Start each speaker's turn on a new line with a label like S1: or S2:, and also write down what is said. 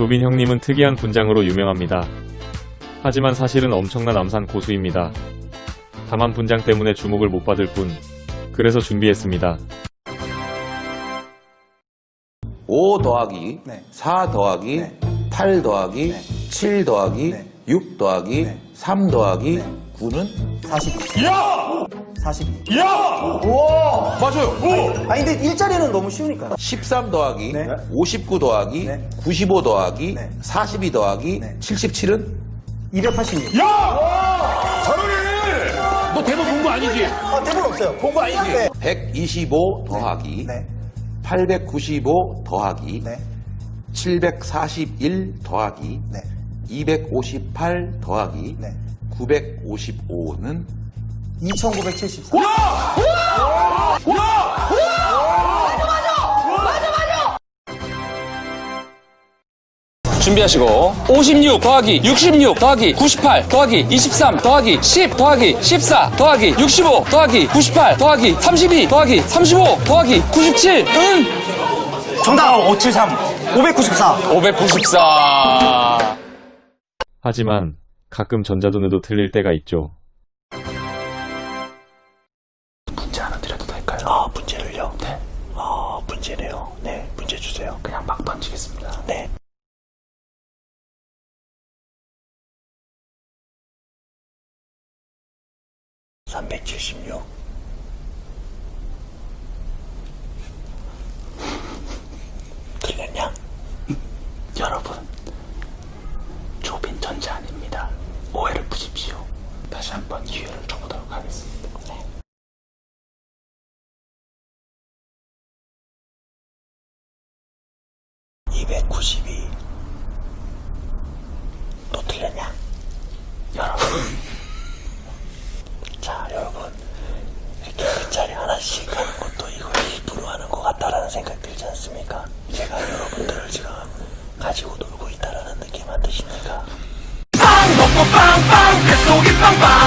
S1: 조빈 형님은 특이한 분장으로 유명합니다. 하지만 사실은 엄청난 암산 고수입니다. 다만 분장 때문에 주목을 못 받을 뿐. 그래서 준비했습니다.
S2: 5 더하기
S3: 네.
S2: 4 더하기
S3: 네.
S2: 8 더하기
S3: 네.
S2: 7 더하기
S3: 네.
S2: 6 더하기
S3: 네.
S2: 3 더하기
S3: 네.
S2: 9는
S3: 42.
S2: 야!
S3: 42.
S2: 야!
S3: 우와!
S2: 맞아요.
S3: 아니, 근데 일자리는 너무 쉬우니까.
S2: 13 더하기
S3: 네.
S2: 59 더하기
S3: 네.
S2: 95 더하기
S3: 네.
S2: 42 더하기
S3: 네.
S2: 77은
S3: 286.
S2: 너 대본 본 거 아니지?
S3: 아, 대본 없어요.
S2: 본 거 아니지?
S3: 네.
S2: 125 더하기
S3: 네.
S2: 895 더하기
S3: 네.
S2: 741 더하기
S3: 네.
S2: 258 더하기
S3: 네.
S2: 955는
S3: 2974.
S4: 준비하시고 56 더하기 66 더하기 98 더하기 23 더하기 10 더하기 14 더하기 65 더하기 98 더하기 32 더하기 35 더하기 97 은
S3: 정답 573. 594.
S4: 594
S1: 하지만 가끔 전자돈에도 틀릴 때가 있죠.
S5: 문제네요. 네, 문제 주세요. 그냥 막 던지겠습니다. 네. (376) 틀렸냐? 여러분 조빈 전자 아닙니다 오해를 푸십시오 다시 한번 기회를 줘보도록 하겠습니다 292. 또 틀렸냐? 여러분. 자, 여러분. 이렇게 끝자리 하나씩 하는 것도 이걸 일부러 하는 것 같다라는 생각 들지 않습니까? 제가 여러분들을 지금 가지고 놀고 있다라는 느낌 안 드십니까? 빵! 먹고 빵 빵! 뱃속이 빵빵!